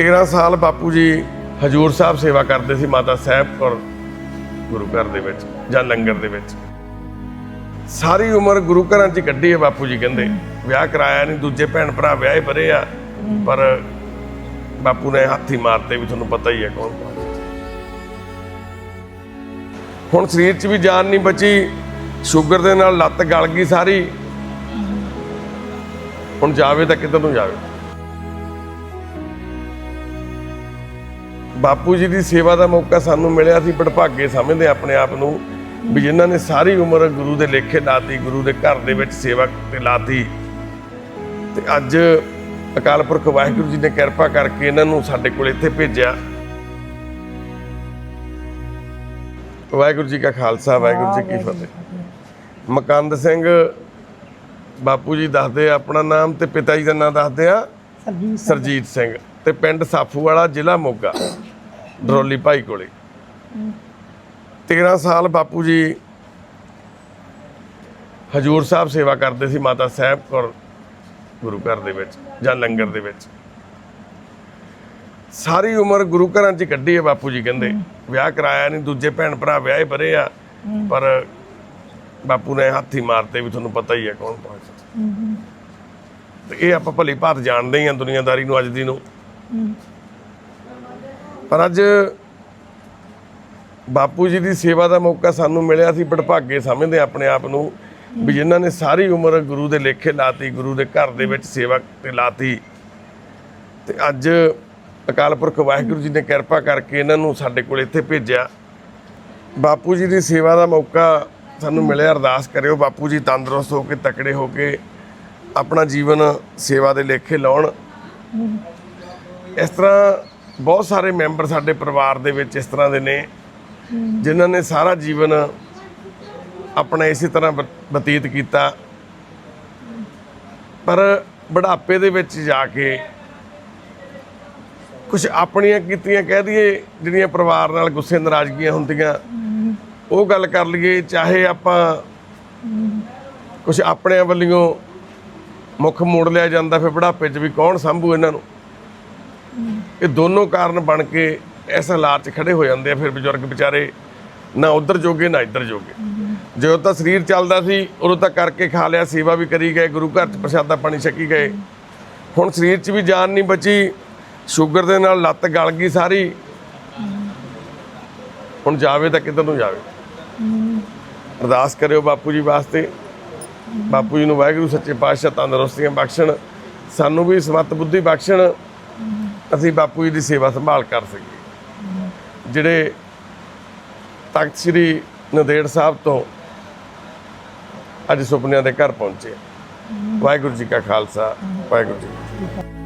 13 ਸਾਲ ਬਾਪੂ ਜੀ ਹਜੂਰ ਸਾਹਿਬ ਸੇਵਾ ਕਰਦੇ ਸੀ ਮਾਤਾ ਸਾਹਿਬ ਕੌਰ ਗੁਰੂ ਘਰ ਦੇ ਵਿੱਚ ਜਾਂ ਲੰਗਰ ਦੇ ਵਿੱਚ। ਸਾਰੀ ਉਮਰ ਗੁਰੂ ਘਰਾਂ 'ਚ ਕੱਢੀ ਹੈ ਬਾਪੂ ਜੀ ਕਹਿੰਦੇ। ਵਿਆਹ ਕਰਾਇਆ ਨਹੀਂ, ਦੂਜੇ ਭੈਣ ਭਰਾ ਵਿਆਹੇ ਪਰੇ ਆ। ਪਰ ਬਾਪੂ ਨੇ ਹੱਥੀ ਮਾਰਤੇ ਵੀ ਤੁਹਾਨੂੰ ਪਤਾ ਹੀ ਹੈ ਕੌਣ ਕੌਣ। ਹੁਣ ਸਰੀਰ 'ਚ ਵੀ ਜਾਨ ਨਹੀਂ ਬਚੀ, ਸ਼ੂਗਰ ਦੇ ਨਾਲ ਲੱਤ ਗਲ ਗਈ ਸਾਰੀ। ਹੁਣ ਜਾਵੇ ਤਾਂ ਕਿੱਧਰ ਨੂੰ ਜਾਵੇ। ਬਾਪੂ ਜੀ ਦੀ ਸੇਵਾ ਦਾ ਮੌਕਾ ਸਾਨੂੰ ਮਿਲਿਆ ਸੀ ਬੜਭਾਗੇ ਸਮਝਦੇ ਆਪਣੇ ਆਪ ਨੂੰ ਵੀ ਜਿਨ੍ਹਾਂ ਨੇ ਸਾਰੀ ਉਮਰ ਗੁਰੂ ਦੇ ਲੇਖੇ ਲਾਤੀ ਗੁਰੂ ਦੇ ਘਰ ਦੇ ਵਿੱਚ ਸੇਵਾ ਤੇ ਲਾਤੀ। ਤੇ ਅੱਜ ਅਕਾਲ ਪੁਰਖ ਵਾਹਿਗੁਰੂ ਜੀ ਨੇ ਕਿਰਪਾ ਕਰਕੇ ਇਹਨਾਂ ਨੂੰ ਸਾਡੇ ਕੋਲ ਇੱਥੇ ਭੇਜਿਆ। ਵਾਹਿਗੁਰੂ ਜੀ ਕਾ ਖਾਲਸਾ ਵਾਹਿਗੁਰੂ ਜੀ ਕੀ ਫਤਿਹ। ਮਕੰਦ ਸਿੰਘ ਬਾਪੂ ਜੀ ਦੱਸਦੇ ਆ ਆਪਣਾ ਨਾਮ ਤੇ ਪਿਤਾ ਜੀ ਦਾ ਨਾਮ ਦੱਸਦੇ ਆ ਸਰਜੀਤ ਸਰਜੀਤ ਸਿੰਘ। ਤੇ ਪਿੰਡ ਸਾਫੂ ਵਾਲਾ ਜ਼ਿਲ੍ਹਾ ਮੋਗਾ। ਡਰੋਲੀ ਭਾਈ ਕੋਲੇ। 13 ਸਾਲ ਬਾਪੂ ਜੀ ਹਜੂਰ ਸਾਹਿਬ ਸੇਵਾ ਕਰਦੇ ਸੀ ਮਾਤਾ ਸਾਹਿਬ ਕੌਰ ਗੁਰੂ ਘਰ ਦੇ ਵਿੱਚ ਜਾਂ ਲੰਗਰ ਦੇ ਵਿੱਚ। ਸਾਰੀ ਉਮਰ ਗੁਰੂ ਘਰਾਂ 'ਚ ਕੱਢੀ ਹੈ ਬਾਪੂ ਜੀ ਕਹਿੰਦੇ। ਵਿਆਹ ਕਰਾਇਆ ਨਹੀਂ, ਦੂਜੇ ਭੈਣ ਭਰਾ ਵਿਆਹੇ ਭਰੇ ਆ। ਪਰ ਬਾਪੂ ਨੇ ਹੱਥੀ ਮਾਰਤੇ ਵੀ ਤੁਹਾਨੂੰ ਪਤਾ ਹੀ ਹੈ ਕੌਣ ਪਹੁੰਚ ਤੇ ਇਹ ਆਪਾਂ ਭਲੀ ਭਾਤ ਜਾਣਦੇ ਹੀ ਆ ਦੁਨੀਆਦਾਰੀ ਨੂੰ, ਅੱਜ ਦੀ ਨੂੰ। ਪਰ ਅੱਜ ਬਾਪੂ ਜੀ ਦੀ ਸੇਵਾ ਦਾ ਮੌਕਾ ਸਾਨੂੰ ਮਿਲਿਆ ਸੀ ਬੜਭਾਗੇ ਸਮਝਦੇ ਆ ਆਪਣੇ ਆਪ ਨੂੰ ਵੀ ਜਿਨ੍ਹਾਂ ਨੇ ਸਾਰੀ ਉਮਰ ਗੁਰੂ ਦੇ ਲੇਖੇ ਲਾਤੀ, ਗੁਰੂ ਦੇ ਘਰ ਦੇ ਵਿੱਚ ਸੇਵਾ ਤੇ ਲਾਤੀ। ਤੇ ਅੱਜ ਅਕਾਲ ਪੁਰਖ ਵਾਹਿਗੁਰੂ ਜੀ ਨੇ ਕਿਰਪਾ ਕਰਕੇ ਇਹਨਾਂ ਨੂੰ ਸਾਡੇ ਕੋਲ ਇੱਥੇ ਭੇਜਿਆ। ਬਾਪੂ ਜੀ ਦੀ ਸੇਵਾ ਦਾ ਮੌਕਾ ਸਾਨੂੰ ਮਿਲਿਆ, ਅਰਦਾਸ ਕਰਿਓ ਬਾਪੂ ਜੀ ਤੰਦਰੁਸਤ ਹੋ ਕੇ, ਤਕੜੇ ਹੋ ਕੇ ਆਪਣਾ ਜੀਵਨ ਸੇਵਾ ਦੇ ਲੇਖੇ ਲਾਉਣ। ਇਸ ਤਰ੍ਹਾਂ ਬਹੁਤ ਸਾਰੇ ਮੈਂਬਰ ਸਾਡੇ ਪਰਿਵਾਰ ਦੇ ਵਿੱਚ ਇਸ ਤਰ੍ਹਾਂ ਦੇ ਨੇ, ਜਿਨ੍ਹਾਂ ਨੇ ਸਾਰਾ ਜੀਵਨ ਆਪਣਾ ਇਸੇ ਤਰ੍ਹਾਂ ਬਤੀਤ ਕੀਤਾ। ਪਰ ਬੁਢਾਪੇ ਦੇ ਵਿੱਚ ਜਾ ਕੇ ਕੁਝ ਆਪਣੀਆਂ ਕੀਤੀਆਂ ਕਹਿ ਦਈਏ, ਜਿਹੜੀਆਂ ਪਰਿਵਾਰ ਨਾਲ ਗੁੱਸੇ ਨਾਰਾਜ਼ਗੀਆਂ ਹੁੰਦੀਆਂ, ਉਹ ਗੱਲ ਕਰ ਲਈਏ, ਚਾਹੇ ਆਪਾਂ ਕੁਝ ਆਪਣਿਆਂ ਵੱਲੋਂ ਮੁੱਖ ਮੋੜ ਲਿਆ ਜਾਂਦਾ, ਫਿਰ ਬੁਢਾਪੇ 'ਚ ਵੀ ਕੌਣ ਸੰਭੂ ਇਹਨਾਂ ਨੂੰ? ਇਹ ਦੋਨੋਂ ਕਾਰਨ ਬਣ ਕੇ ਇਸ ਹਾਲਾਤ 'ਚ ਖੜੇ ਹੋ ਜਾਂਦੇ ਆ। ਫਿਰ ਬਜ਼ੁਰਗ ਵਿਚਾਰੇ ਨਾ ਉਧਰ ਜੋਗੇ, ਨਾ ਇੱਧਰ ਜੋਗੇ। ਜਦੋਂ ਤਾਂ ਸਰੀਰ ਚੱਲਦਾ ਸੀ, ਉਦੋਂ ਤਾਂ ਕਰਕੇ ਖਾ ਲਿਆ, ਸੇਵਾ ਵੀ ਕਰੀ ਗਏ, ਗੁਰੂ ਘਰ 'ਚ ਪ੍ਰਸ਼ਾਦਾ ਪਾਣੀ ਛਕੀ ਗਏ। ਹੁਣ ਸਰੀਰ 'ਚ ਵੀ ਜਾਨ ਨਹੀਂ ਬਚੀ, ਸ਼ੂਗਰ ਦੇ ਨਾਲ ਲੱਤ ਗਲ ਗਈ ਸਾਰੀ। ਹੁਣ ਜਾਵੇ ਤਾਂ ਕਿੱਧਰ ਨੂੰ ਜਾਵੇ? ਅਰਦਾਸ ਕਰਿਓ ਬਾਪੂ ਜੀ ਵਾਸਤੇ। ਬਾਪੂ ਜੀ ਨੂੰ ਵਾਹਿਗੁਰੂ, ਸੱਚੇ ਪਾਤਸ਼ਾਹ ਤੰਦਰੁਸਤੀਆਂ ਬਖਸ਼ਣ। ਸਾਨੂੰ ਵੀ ਸਮਤ ਬੁੱਧੀ ਬਖਸ਼ਣ। ਅਸੀਂ ਬਾਪੂ ਜੀ ਦੀ ਸੇਵਾ ਸੰਭਾਲ ਕਰ ਸਕੀਏ। ਜਿਹੜੇ ਤਖਤ ਸ੍ਰੀ ਨੰਦੇੜ ਸਾਹਿਬ ਤੋਂ ਅੱਜ ਸੁਪਨਿਆਂ ਦੇ ਘਰ ਪਹੁੰਚੇ ਵਾਹਿਗੁਰੂ ਜੀ ਕਾ ਖਾਲਸਾ, ਵਾਹਿਗੁਰੂ ਜੀ